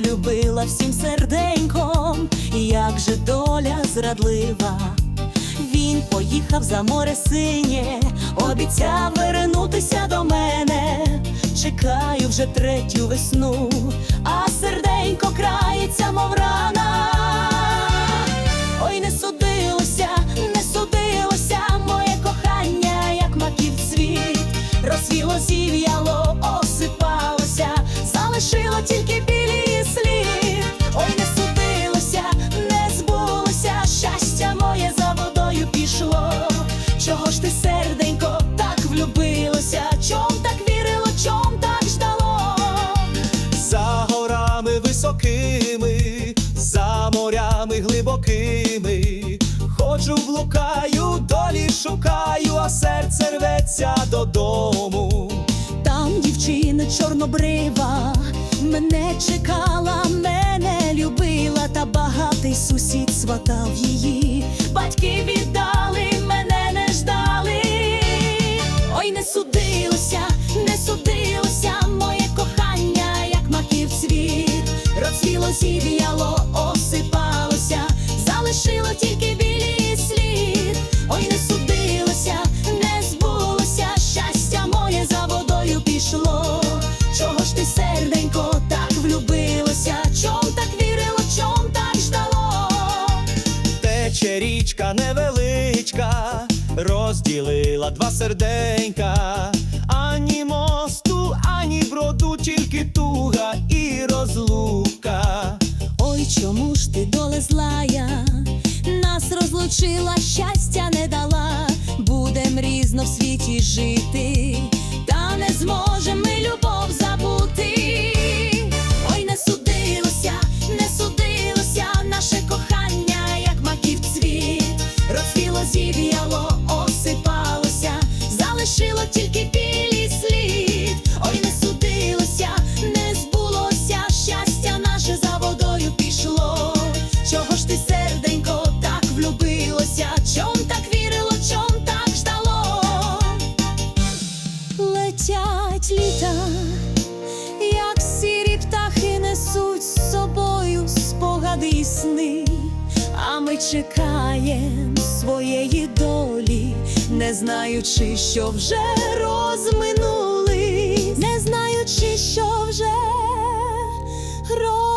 полюбила всім серденьком, як же доля зрадлива. Він поїхав за море синє, обіцяв вернутися до мене. Чекаю вже третю весну, а серденько крається, мов рана. Ой, не судилося, не судилося, моє кохання, як маків цвіт, розсвіло, зів'яло, ж ти, серденько, так влюбилося? Чом так вірило, чом так ждало? За горами високими, за морями глибокими, ходжу, блукаю, долі шукаю, а серце рветься додому. Там дівчина чорнобрива мене чекала, мене любила, та багатий сусід сватав її. Батьки віддали, осипалося, залишило тільки білі слід. Ой, не судилося, не збулося, щастя моє за водою пішло. Чого ж ти, серденько, так влюбилося? Чом так вірило, чом так ждало? Тече річка невеличка, розділила два серденька, ані мосту, ані броду, тільки туга доле? Нас розлучила, щастя не дала, будем різно в світі жити, вірилося, чом так вірило, чом так ждало, летять літа, як сірі птахи несуть з собою спогади сни, а ми чекаємо своєї долі, не знаючи, що вже розминули, не знаючи, що вже розминули.